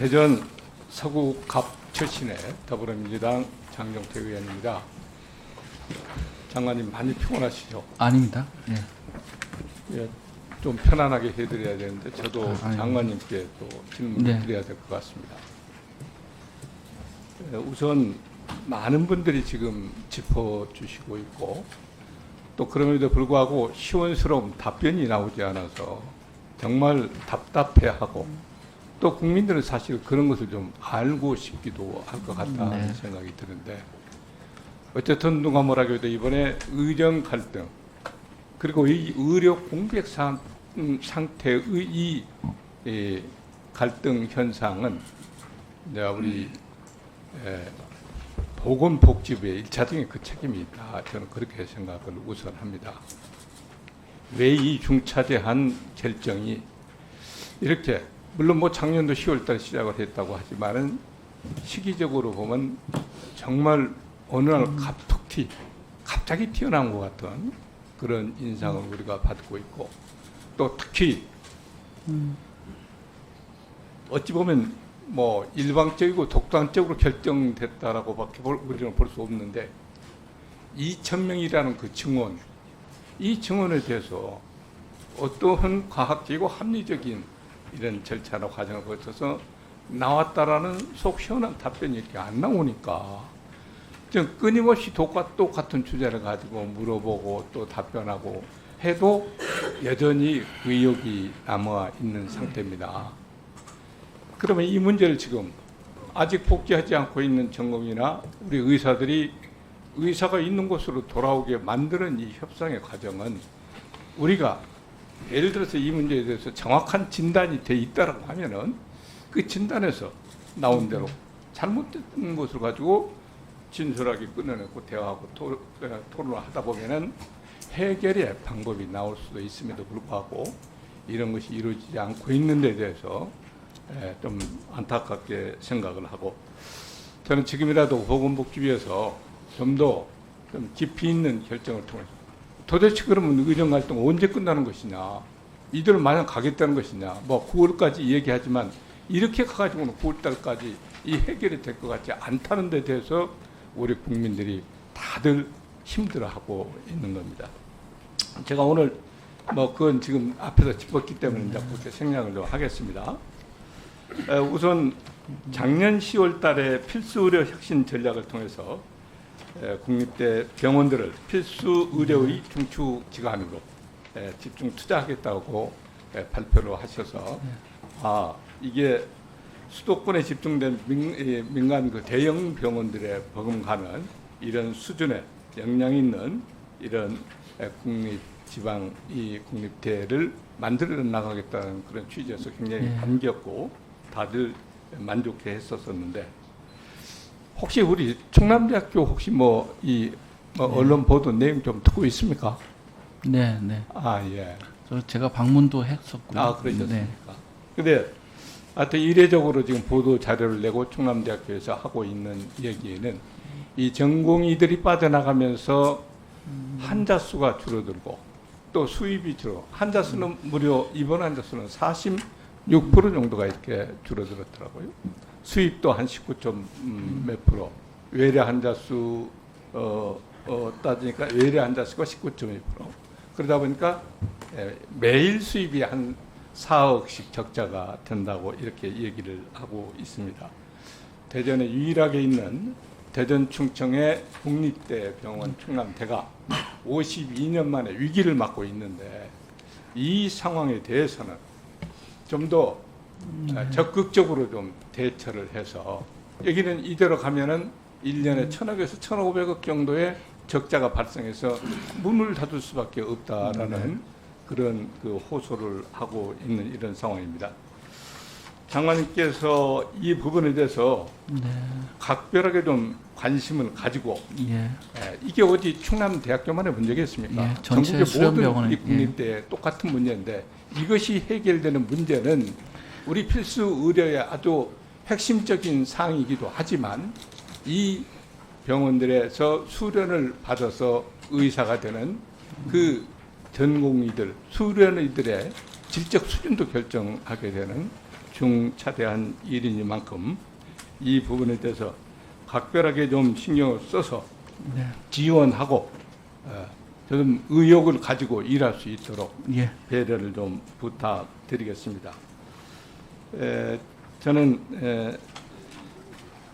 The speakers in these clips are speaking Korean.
대전 서구 갑 출신의 더불어민주당 장정태 의원입니다. 장관님 많이 피곤하시죠? 아닙니다. 예. 예, 좀 편안하게 해드려야 되는데 저도 아. 장관님께 또 질문을 네. 드려야 될 것 같습니다. 예, 우선 많은 분들이 지금 짚어주시고 있고 또 그럼에도 불구하고 시원스러운 답변이 나오지 않아서 정말 답답해하고 또 국민들은 사실 그런 것을 좀 알고 싶기도 할 것 같다는 네. 생각이 드는데 어쨌든 누가 뭐라고 해도 이번에 의정 갈등 그리고 이 의료 공백 상, 음, 상태의 이, 이 갈등 현상은 이제 우리 에, 보건복지부의 일차적인 그 책임이 있다. 저는 그렇게 생각을 우선 합니다. 왜 이 중차대한 결정이 이렇게 물론 뭐 작년도 10월달 시작을 했다고 하지만은 시기적으로 보면 정말 어느 날 갑툭튀 갑자기 튀어나온 것 같은 그런 인상을 우리가 받고 있고 또 특히 어찌 보면 뭐 일방적이고 독단적으로 결정됐다라고밖에 볼- 우리는 볼 수 없는데 2천 명이라는 그 증원 이 증원에 대해서 어떠한 과학적이고 합리적인 이런 절차나 과정을 거쳐서 나왔다라는 속 시원한 답변이 이렇게 안 나오니까 좀 끊임없이 똑같, 똑같은 주제를 가지고 물어보고 또 답변하고 해도 여전히 의혹이 남아 있는 상태입니다. 그러면 이 문제를 지금 아직 복귀하지 않고 있는 전공이나 우리 의사들이 의사가 있는 곳으로 돌아오게 만드는 이 협상의 과정은 우리가 예를 들어서 이 문제에 대해서 정확한 진단이 돼 있다라고 하면은 그 진단에서 나온 대로 잘못된 것을 가지고 진솔하게 끊어내고 대화하고 토, 어, 토론을 하다 보면은 해결의 방법이 나올 수도 있음에도 불구하고 이런 것이 이루어지지 않고 있는 데 대해서 에, 좀 안타깝게 생각을 하고 저는 지금이라도 보건복지부에서 좀 더좀 깊이 있는 결정을 통해서 도대체 그러면 의정 활동 언제 끝나는 것이냐 이들은 마냥 가겠다는 것이냐 뭐 9월까지 얘기하지만 이렇게 가가지고는 9월달까지 이 해결이 될 것 같지 않다는 데 대해서 우리 국민들이 다들 힘들어하고 있는 겁니다. 제가 오늘 뭐 그건 지금 앞에서 짚었기 때문에 이제 그렇게 생략을 좀 하겠습니다. 에, 우선 작년 10월 달에 필수 의료 혁신 전략을 통해서 에, 국립대 병원들을 필수 의료의 중추 기관으로 에, 집중 투자하겠다고 에, 발표를 하셔서 아 이게 수도권에 집중된 민, 이 민간 그 대형 병원들에 버금가는 이런 수준의 역량 있는 이런 에, 국립 지방 이 국립대를 만들어 나가겠다는 그런 취지에서 굉장히 네. 반겼고 다들 만족해 했었었는데 혹시 우리 충남대학교 혹시 뭐이 네. 언론 보도 내용 좀 듣고 있습니까? 네, 네. 아 예. 저 제가 방문도 했었고. 아 네. 그러셨습니까? 근데 하여튼 이례적으로 지금 보도 자료를 내고 충남대학교에서 하고 있는 얘기는 이 전공의들이 빠져나가면서 환자 수가 줄어들고 또 수입이 줄어 환자 수는 무려 입원 환자 수는 46% 정도가 이렇게 줄어들었더라고요. 수입도 한 19.몇 프로 외래 환자 수 어, 어, 따지니까 외래 환자 수가 19.2% 그러다 보니까 예, 매일 수입이 한 4억씩 적자가 된다고 이렇게 얘기를 하고 있습니다. 대전에 유일하게 있는 대전 충청의 국립대 병원 충남대가 52년 만에 위기를 맞고 있는데 이 상황에 대해서는 좀더 적극적으로 좀 대처를 해서 여기는 이대로 가면은 1년에 1,000억에서 1,500억 정도의 적자가 발생해서 문을 닫을 수밖에 없다라는 그런 그 호소를 하고 있는 이런 상황입니다. 장관님께서 이 부분에 대해서 네. 각별하게 좀 관심을 가지고 예. 예, 이게 어디 충남 대학교만의 문제겠습니까? 예, 전체 전국의 모든 이 국립대 똑같은 문제인데 이것이 해결되는 문제는 우리 필수 의료의 아주 핵심적인 사항이기도 하지만 이 병원들에서 수련을 받아서 의사가 되는 그 전공의들, 수련의들의 질적 수준도 결정하게 되는 중차대한 일이니만큼 이 부분에 대해서 각별하게 좀 신경을 써서 네. 지원하고 어, 좀 의욕을 가지고 일할 수 있도록 예. 배려를 좀 부탁드리겠습니다. 에, 저는 에,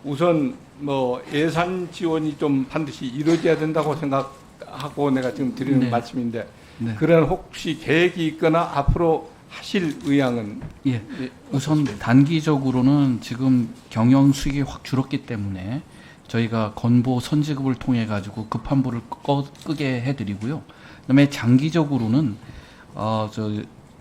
우선 뭐 예산 지원이 좀 반드시 이루어져야 된다고 생각하고 내가 지금 드리는 네. 말씀인데 네. 그런 혹시 계획이 있거나 앞으로 하실 의향은 예. 예, 우선 단기적으로는 지금 경영 수익이 확 줄었기 때문에 저희가 건보 선지급을 통해 가지고 급한 불을 꺼, 끄게 해드리고요. 그다음에 장기적으로는 어 저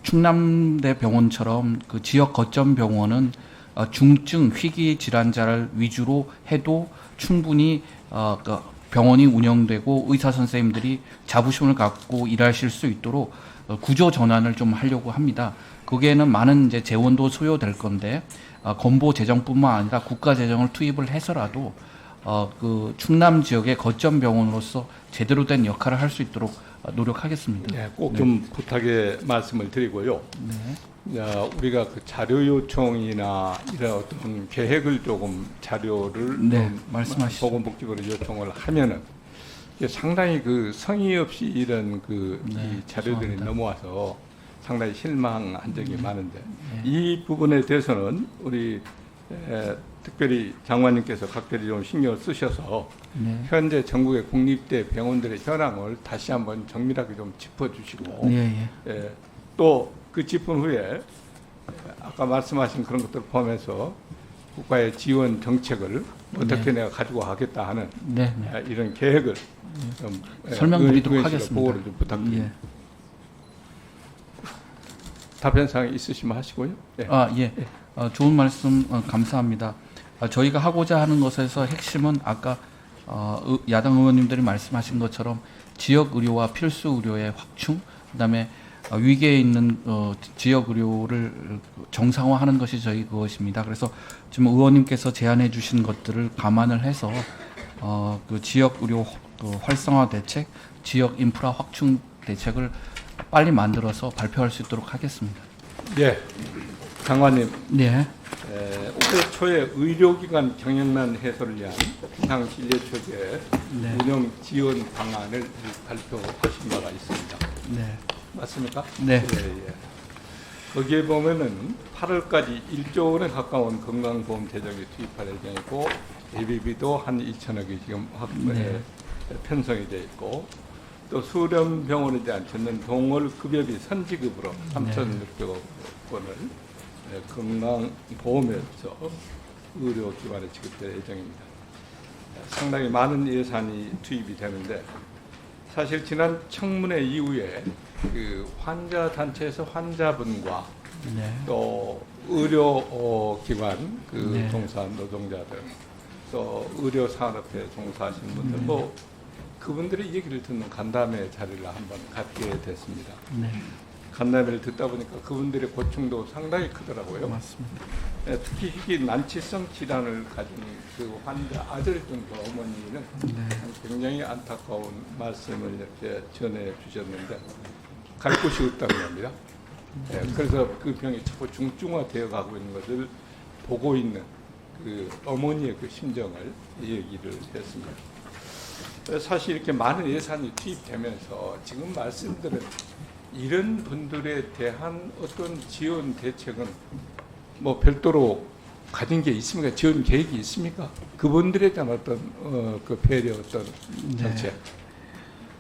충남대 병원처럼 그 지역 거점 병원은 어, 중증 희귀 질환자를 위주로 해도 충분히 어, 그 병원이 운영되고 의사 선생님들이 자부심을 갖고 일하실 수 있도록 어, 구조 전환을 좀 하려고 합니다. 거기에는 많은 이제 재원도 소요될 건데 어, 건보 재정뿐만 아니라 국가 재정을 투입을 해서라도 어, 그 충남 지역의 거점 병원으로서 제대로 된 역할을 할 수 있도록 어, 노력하겠습니다. 네, 꼭좀 부탁의 말씀을 드리고요. 네. 야, 우리가 그 자료 요청이나 이런 어떤 계획을 조금 자료를 네, 좀 말씀하시죠. 보건복지부로 요청을 하면은 상당히 그 성의 없이 이런 그이 네, 자료들이 죄송합니다. 넘어와서 상당히 실망한 적이 많은데 네. 이 부분에 대해서는 우리 에, 특별히 장관님께서 각별히 좀 신경을 쓰셔서 네. 현재 전국의 국립대 병원들의 현황을 다시 한번 정밀하게 좀 짚어주시고 예, 예. 예, 또그 짚은 후에 예, 아까 말씀하신 그런 것들을 포함해서 국가의 지원 정책을 어떻게 내가 가지고 가겠다 하는 네, 네. 예, 이런 계획을 좀 예, 설명드리도록 하겠습니다. 보고를 좀 부탁드립니다. 예. 답변 사항 있으시면 하시고요. 예. 아, 예. 어, 좋은 말씀 어, 감사합니다. 아, 저희가 하고자 하는 것에서 핵심은 아까 어, 의- 야당 의원님들이 말씀하신 것처럼 지역 의료와 필수 의료의 확충, 그다음에 어, 위기에 있는 어, 지역 의료를 정상화하는 것이 저희 그것입니다. 그래서 지금 의원님께서 제안해 주신 것들을 감안을 해서 어, 그 지역 의료 그 활성화 대책, 지역 인프라 확충 대책을 빨리 만들어서 발표할 수 있도록 하겠습니다. 예, 장관님 네. 에, 올해 초에 의료기관 경영난 해소를 위한 비상진료체계 네. 운영 지원 방안을 발표하신 바가 있습니다. 네. 맞습니까? 네. 예, 예. 거기에 보면은 8월까지 1조 원에 가까운 건강보험 재정이 투입할 예정이고 예비비도 한 2천억이 지금 확 네. 에, 편성이 돼 있고 또 수련병원에 대한 전년 동월 급여비 선지급으로 네. 3,600억 원을 에, 건강보험에서 의료기관에 지급될 예정입니다. 상당히 많은 예산이 투입이 되는데 사실 지난 청문회 이후에 그 환자 단체에서 환자분과 네. 또 의료 어, 기관 그 네. 종사 노동자들 또 의료 산업에 종사하시는 분들 네. 뭐 그분들의 얘기를 듣는 간담회 자리를 한번 갖게 됐습니다. 네. 간담회를 듣다 보니까 그분들의 고충도 상당히 크더라고요. 맞습니다. 예, 특히 희귀 난치성 질환을 가진 그 환자 아들 정도 어머니는 네. 굉장히 안타까운 말씀을 이렇게 전해 주셨는데 갈 곳이 없다고 합니다. 예, 그래서 그 병이 자꾸 중증화되어 가고 있는 것을 보고 있는 그 어머니의 그 심정을 얘기를 했습니다. 예, 사실 이렇게 많은 예산이 투입되면서 지금 말씀드린 이런 분들에 대한 어떤 지원 대책은 뭐 별도로 가진 게 있습니까? 지원 계획이 있습니까? 그분들에 대한 어떤 어, 그 배려 어떤 네. 정책.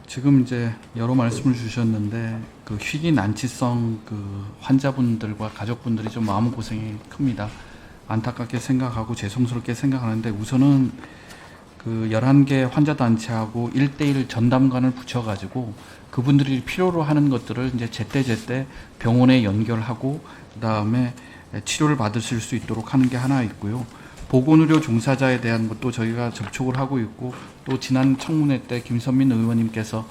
지금 이제 여러 말씀을 주셨는데 그 희귀 난치성 그 환자분들과 가족분들이 좀 마음 고생이 큽니다. 안타깝게 생각하고 죄송스럽게 생각하는데 우선은 그 11개 환자 단체하고 1대1 전담관을 붙여 가지고 그분들이 필요로 하는 것들을 이제 제때제때 병원에 연결하고 그 다음에 치료를 받으실 수 있도록 하는 게 하나 있고요. 보건의료 종사자에 대한 것도 저희가 접촉을 하고 있고 또 지난 청문회 때 김선민 의원님께서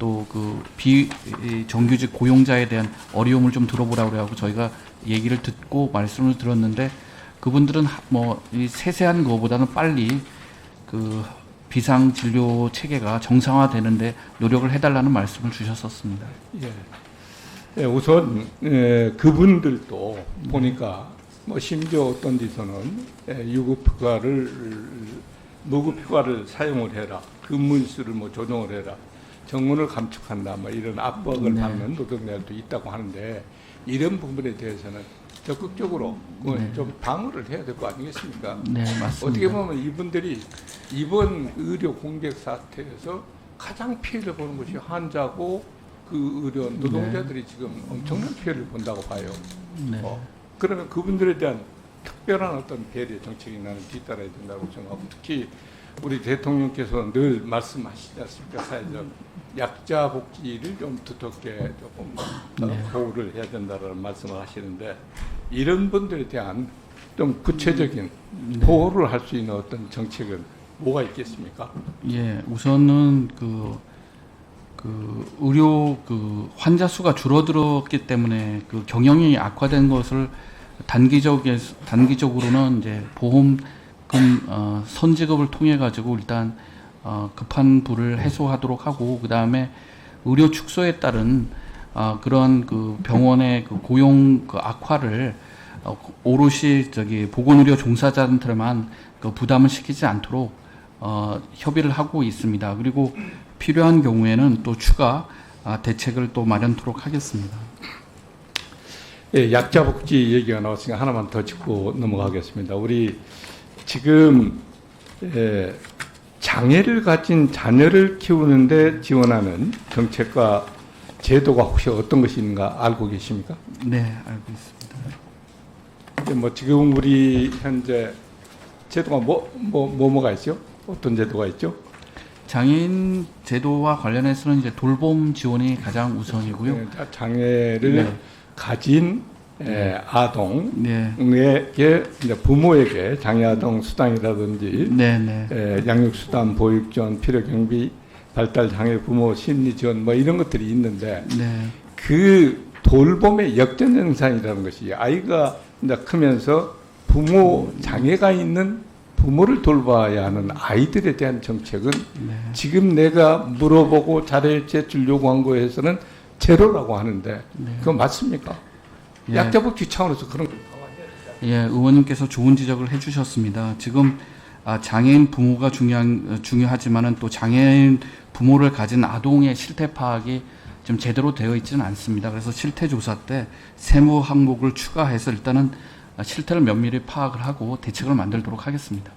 또 그 비정규직 고용자에 대한 어려움을 좀 들어보라고 그래가지고 저희가 얘기를 듣고 말씀을 들었는데 그분들은 뭐 이 세세한 것보다는 빨리 그 비상 진료 체계가 정상화되는데 노력을 해달라는 말씀을 주셨었습니다. 예. 예, 우선 예, 그분들도 보니까 뭐 심지어 어떤 데서는 예, 유급휴가를 무급휴가를 사용을 해라 근무일수를 뭐 조정을 해라 정원을 감축한다 뭐 이런 압박을 네. 받는 노동자들도 있다고 하는데 이런 부분에 대해서는 적극적으로 뭐좀 네. 방어를 해야 될 거 아니겠습니까? 네, 맞습니다. 어떻게 보면 이분들이 이번 의료 공백 사태에서 가장 피해를 보는 것이 환자고 그 의료 노동자들이 지금 엄청난 피해를 본다고 봐요. 네. 어, 그러면 그분들에 대한 특별한 어떤 배려 정책이 나는 뒤따라야 된다고 생각하고 특히 우리 대통령께서 늘 말씀하시지 않습니까? 사회적 약자 복지를 좀 두텁게 조금 더 네. 보호를 해야 된다는 말씀을 하시는데 이런 분들에 대한 좀 구체적인 네. 보호를 할 수 있는 어떤 정책은 뭐가 있겠습니까? 예, 우선은 그, 그 의료 그 환자 수가 줄어들었기 때문에 그 경영이 악화된 것을 단기적 단기적으로는 이제 보험 금 어, 선지급을 통해 가지고 일단 어, 급한 부를 해소하도록 하고 그 다음에 의료 축소에 따른 어, 그런 그 병원의 그 고용 그 악화를 어, 오롯이 저기 보건의료 종사자들한테만 그 부담을 시키지 않도록 어, 협의를 하고 있습니다. 그리고 필요한 경우에는 또 추가 아, 대책을 또 마련토록 하겠습니다. 예, 약자 복지 얘기가 나왔으니까 하나만 더 짚고 넘어가겠습니다. 우리 지금 예, 장애를 가진 자녀를 키우는데 지원하는 정책과 제도가 혹시 어떤 있는가 알고 계십니까? 네, 알고 있습니다. 이제 뭐 지금 우리 현재 제도가 뭐, 뭐, 뭐, 뭐가 있죠? 어떤 제도가 있죠? 장애인 제도와 관련해서는 이제 돌봄 지원이 가장 우선이고요. 예, 자, 장애를 네. 가진 예, 아동에게 네, 이제 부모에게 장애 아동 수당이라든지 네, 네, 예, 양육수단, 보육지원, 필요경비, 발달장애 부모 심리지원 뭐 이런 것들이 있는데 네, 그 돌봄의 역전 현상이라는 것이 아이가 이제 크면서 부모 장애가 있는 부모를 돌봐야 하는 아이들에 대한 정책은 네. 지금 내가 물어보고 자료 제출 요구한 거에서는 제로라고 하는데 네. 그건 맞습니까? 예. 약자복지 차원에서 그런 거 예, 의원님께서 좋은 지적을 해주셨습니다. 지금 아, 장애인 부모가 중요한 어, 중요하지만은 또 장애인 부모를 가진 아동의 실태 파악이 좀 제대로 되어 있지는 않습니다. 그래서 실태 조사 때 세무 항목을 추가해서 일단은 아, 실태를 면밀히 파악을 하고 대책을 만들도록 하겠습니다.